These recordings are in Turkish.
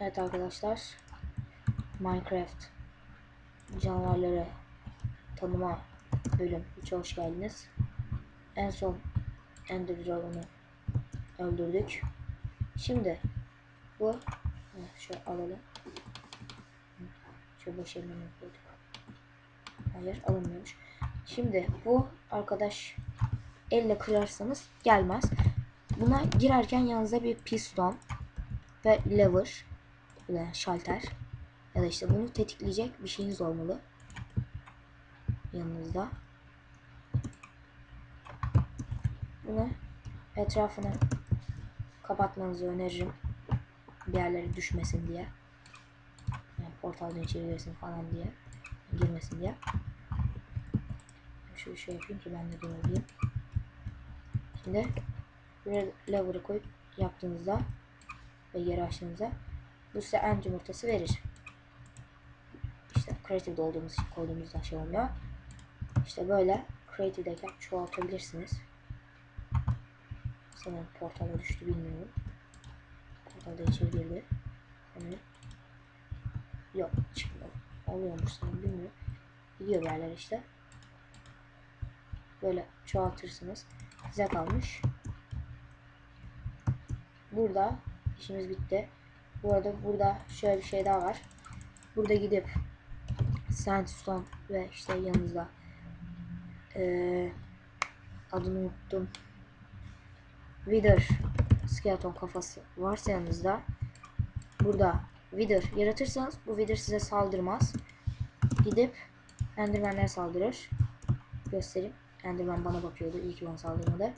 Evet arkadaşlar. Minecraft canavarları tanıma bölüm 3'e hoş geldiniz. En son Ender Dragon'u öldürdük. Şimdi bu şöyle alalım. Şöyle yerine koyduk. Hayır alınmıyormuş. Şimdi bu arkadaş elle kırarsanız gelmez. Buna girerken yanınızda bir piston ve lever yani şalter ya da işte bunu tetikleyecek bir şeyiniz olmalı yanınızda. Bunu etrafını kapatmanızı öneririm. Bir yerlere düşmesin diye. Yani portaldan içeri falan diye. Girmesin diye. Şöyle şey yapayım ki ben de görebileyim. Şimdi buraya lever'ı koyup yaptığınızda ve yeri açtığınızda bu size end yumurtası verir. İşte creative'de olduğumuz için koyduğumuzda şey oluyor. İşte böyle creative'deyken çoğaltabilirsiniz. Sanırım portala düştü bilmiyorum. Portalda içeri girdi. Yani yok çıkmadı. Oluyormuş sanırım bilmiyorum. Gidiyor bir yerler işte. Böyle çoğaltırsınız. Size kalmış. Burada işimiz bitti. Bu arada burada şöyle bir şey daha var. Burada gidip sandstone ve işte yanınızda ee, adını unuttum. Wither skeleton kafası varsa yanınızda burada Wither yaratırsanız bu Wither size saldırmaz. Gidip Enderman'lere saldırır. Göstereyim. Enderman bana bakıyordu. İyi ki bana saldırmadı.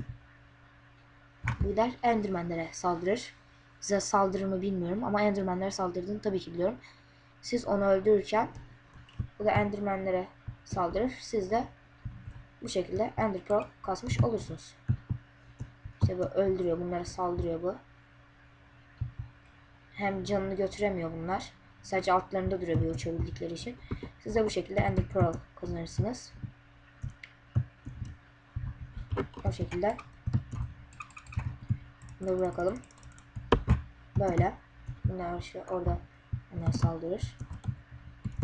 Wither Enderman'lere saldırır. Size saldırır mı bilmiyorum ama Enderman'lere saldırdığını tabii ki biliyorum. Siz onu öldürürken bu da Enderman'lere saldırır. Siz de bu şekilde Ender Pearl kasmış olursunuz. İşte bu öldürüyor. Bunlara saldırıyor bu. Hem canını götüremiyor bunlar. Sadece altlarında durabiliyor uçabildikleri için. Siz de bu şekilde Ender Pearl kazanırsınız. O şekilde. Bunu bırakalım. Böyle. Bunlar işte orada bunlar saldırır.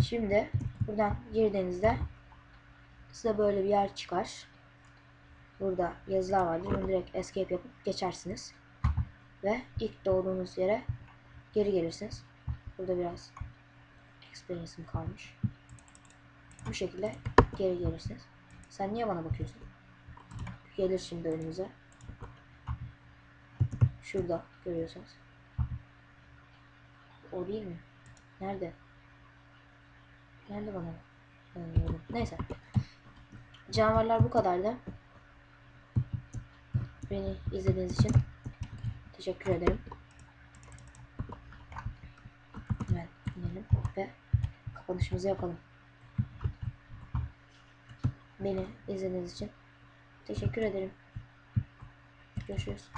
Şimdi buradan girdiğinizde size böyle bir yer çıkar. Burada yazılar vardır. Bunu direkt escape yapıp geçersiniz. Ve ilk doğduğunuz yere geri gelirsiniz. Burada biraz experience'ım kalmış. Bu şekilde geri gelirsiniz. Sen niye bana bakıyorsun? Gelir şimdi önümüze. Şurada görüyorsunuz. O değil mi? Nerede? Nerede bana? Anlıyorum. Neyse. Canavarlar bu kadardı. Beni izlediğiniz için teşekkür ederim. Hemen inelim ve kapanışımızı yapalım. Beni izlediğiniz için teşekkür ederim. Görüşürüz.